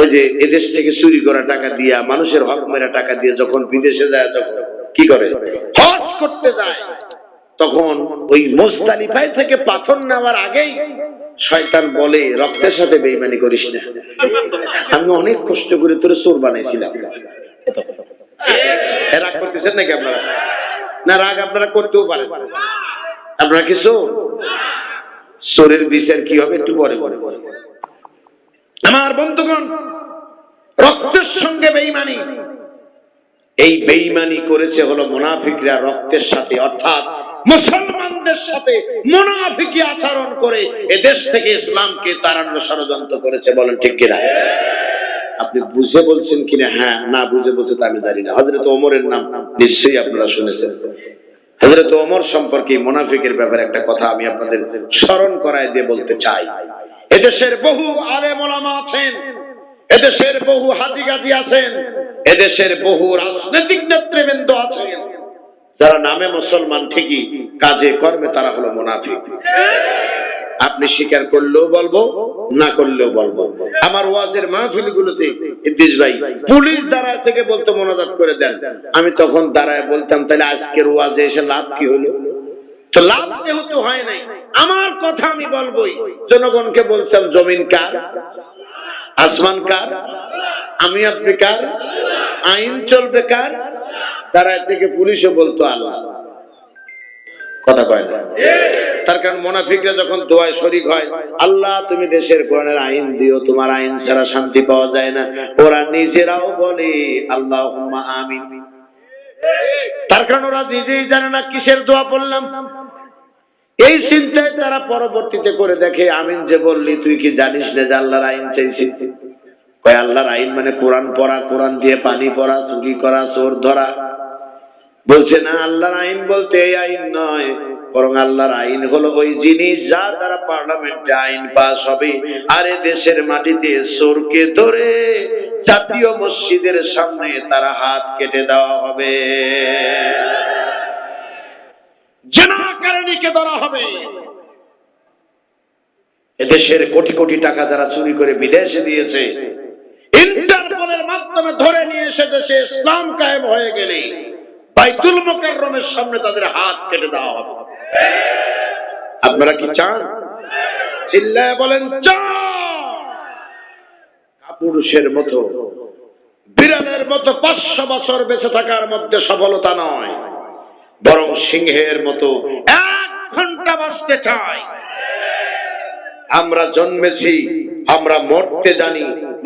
ওই যে এদেশ থেকে চুরি করা টাকা দিয়া, মানুষের হক মেরা টাকা দিয়ে যখন বিদেশে যায় তখন কি করে? হজ করতে যায়। তখন ওই মোস্তালিফায় থেকে পাথর নেওয়ার আগেই শয়তান বলে, রক্তের সাথে বেইমানি করিস না। আমি অনেক কষ্ট করে তোর চোর বানাইছিলাম। রাগ করতেছেন নাকি আপনারা? না, রাগ আপনারা করতেও পারেন। আপনারা কি চোর? চোরের বিচার কি হবে একটু পরে পরে আমার বন্ধুগণ, রক্তের সঙ্গে বেইমানি এই বেইমানি করেছে হলো মুনাফিকরা রক্তের সাথে, অর্থাৎ মুসলমানদের সাথে মুনাফিকি আচরণ করে এ দেশ থেকে ইসলামকে তাড়ানোর ষড়যন্ত্র করেছে, বলেন ঠিক কিনা? আপনি বুঝে বলছেন কিনা? হ্যাঁ না বুঝে বলছে তা আমি জানি না। হজরত ওমরের নাম নিশ্চয়ই আপনারা শুনেছেন। হজরত ওমর সম্পর্কে মোনাফিকের ব্যাপারে একটা কথা আমি আপনাদের স্মরণ করায় দিয়ে বলতে চাই। এদেশের বহু আলেম ওলামা আছেন, এদেশের বহু হাজি গাজি আছেন, এদেশের বহু রাজনৈতিক নেতৃবৃন্দ আছেন। যারা নামে মুসলমান ঠিকই, কাজে কর্মে তারা হলো মুনাফিক। আপনি স্বীকার করলেও বলব, না করলেও বলব। আমার ওয়াজের মাহফিল গুলোতে ভাই, পুলিশ দাঁড়ায় থেকে বলতে মনোজাত করে দেন। আমি তখন দাঁড়ায় বলতাম, তাহলে আজকের ওয়াজে এসে লাভ কি হলো? তো লাভ যেহেতু হয় নাই, আমার কথা আমি বলবোই। জনগণকে বলতাম জমিন কার? আসমান কার? আমি আপনি কার? আইন চলবে কার? দাঁড়ায় থেকে পুলিশও বলতো, আল্লাহ। কথা কয় না। তার কারণ মোনাফিকরা যখন শরিক হয়, আল্লাহ, তুমি দেশের কোরআনের আইন দিও, তোমার আইন ছাড়া শান্তি পাওয়া যায় না। ওরা নিজেরাও বলে আল্লাহ আমিন। তার কারণ ওরা নিজেই জানে না কিসের দোয়া পড়লাম। এই চিন্তায় তারা পরবর্তীতে করে দেখে, আমিন যে বললি, তুই কি জানিস না যে আল্লাহর আইন চাইছি? কয়, আল্লাহর আইন মানে কোরআন পড়া, কোরআন দিয়ে পানি পড়া, চুরি করা, চোর ধরা। বলছে, না, আল্লাহর আইন বলতে এই আইন নয়, বরং আল্লাহর আইন হলো ওই জিনিস যা দ্বারা পার্লামেন্টে আইন পাস হবে। আর দেশের মাটিতে চোরকে ধরে জাতীয় মসজিদের সামনে তারা হাত কেটে দেওয়া হবে। জেনাকারণীকে ধরা হবে এদেশের কোটি কোটি টাকা যারা চুরি করে বিদেশে দিয়েছে, ইন্টারপোলের মাধ্যমে ধরে নিয়ে এসে দেশে ইসলাম কায়েম হয়ে গেলে বাইতুল মোকাররমের সামনে তাদের হাত কেটে দেওয়া হবে। আপনারা কি চান? চিল্লায় বলেন কাপুরুষের মতো বিড়ালের মতো পাঁচশো বছর বেঁচে থাকার মধ্যে সফলতা নয়, বরং সিংহের মতো এক ঘণ্টা বাঁচতে চাই আমরা জন্মেছি আমরা মরতে জানি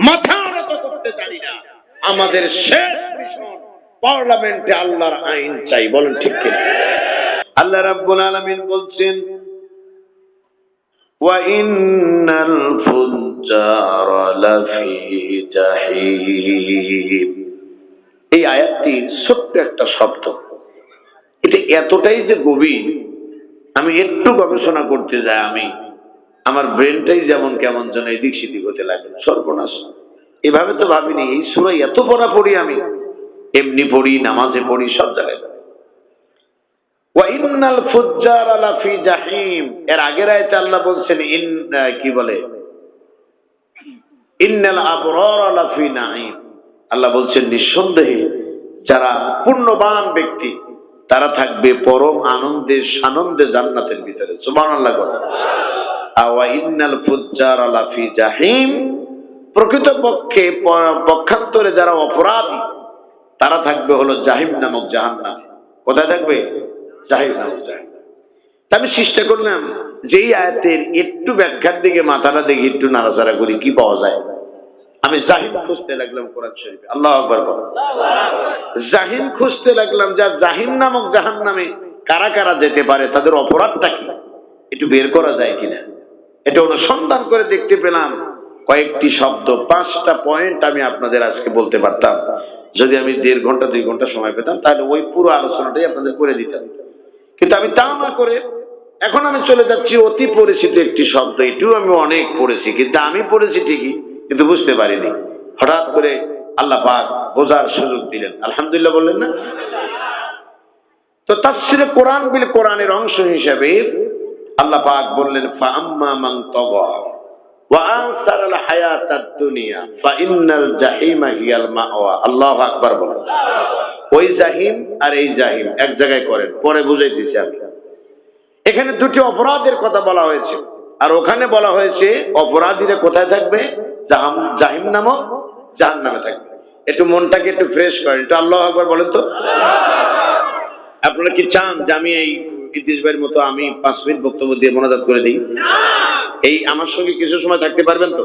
মাথা নত করতে জানি না আমাদের শেষ মিশন পার্লামেন্টে আল্লাহর আইন চাই বলেন ঠিক কিনা আল্লাহ রাব্বুল আলামিন বলছেন وَإِنَّ الْفُجَّارَ لَفِي جَحِيمٍ এই আয়াতটির ছোট্ট একটা শব্দ এটা এতটাই যে গভীর আমি একটু গবেষণা করতে যাই আমি আমার ব্রেনটাই যেমন কেমন যেন এদিক সেদিক হতে লাগে সর্বনাশ। এভাবে তো ভাবিনি, এই সুরাই এত পড়া পড়ি আমি। এমনি পড়ি, নামাজে পড়ি, সব জায়গায় এর আগের আল্লাহ বলছেন, ইন কি বলে? ইন্নাল আল্লাহ বলছেন, নিঃসন্দেহে যারা পুণ্যবান ব্যক্তি, তারা থাকবে পরম আনন্দে সানন্দে জান্নাতের ভিতরে। সুবহানাল্লাহ বলে পক্ষান্তরে যারা অপরাধী, তারা থাকবে হলো জাহিম নামক কোথায় থাকবে? জাহিম নামক আমি চেষ্টা করলাম যে এই আয়াতের একটু ব্যাখ্যার দিকে, মাথাটা দেখে একটু নাড়াচাড়া করি, কি পাওয়া যায়। আমি জাহিম খুঁজতে লাগলাম কোরআন শরীফে। আল্লাহ আকবর জাহিম খুঁজতে লাগলাম যা জাহিম নামক জাহান নামে কারা কারা যেতে পারে, তাদের অপরাধটা কি? একটু বের করা যায় কিনা? এটা অনুসন্ধান করে দেখতে পেলাম। কয়েকটি শব্দ, পাঁচটা পয়েন্ট আমি আপনাদের আজকে বলতে পারতাম। যদি আমি দেড় ঘণ্টা, দুই ঘণ্টা সময় পেতাম, তাহলে ওই পুরো আলোচনাটাই আপনাদের করে দিতাম। কিন্তু আমি তা না করে এখন আমি চলে যাচ্ছি অতি পরিচিত একটি শব্দ। এটিও আমি অনেক পড়েছি, কিন্তু আমি পড়েছি ঠিকই, কিন্তু বুঝতে পারিনি। হঠাৎ করে আল্লাহ পাক বোঝার সুযোগ দিলেন। আলহামদুলিল্লাহ বললেন না? তো তাফসিরে কোরআন বিল কোরআনের অংশ হিসেবে আল্লাহ পাক বললেন ফাম্মা মান তগা ওয়া আনসার আল হায়াতাদ দুনিয়া ফা ইন্নাল জাহিমা হিয়াল মাওয়া। আল্লাহু আকবার বলেন। ওই জাহিম আর এই জাহিম এক জায়গায় করেন, পরে বুঝাইতেছি আমি। এখানে দুটি অপরাধের কথা বলা হয়েছে। আর ওখানে বলা হয়েছে, অপরাধীরা কোথায় থাকবে? জাহাম, জাহিম নামক জাহান নামে থাকবে। একটু মনটাকে একটু ফ্রেশ করেন। একটু আল্লাহ আকবার বলেন তো। আপনারা কি চান যে আমি এই ইতিশ ভাইয়ের মতো আমি পাঁচ মিনিট বক্তব্য দিয়ে মনাজাত করে দিই। এই আমার সঙ্গে কিছু সময় থাকতে পারবেন তো?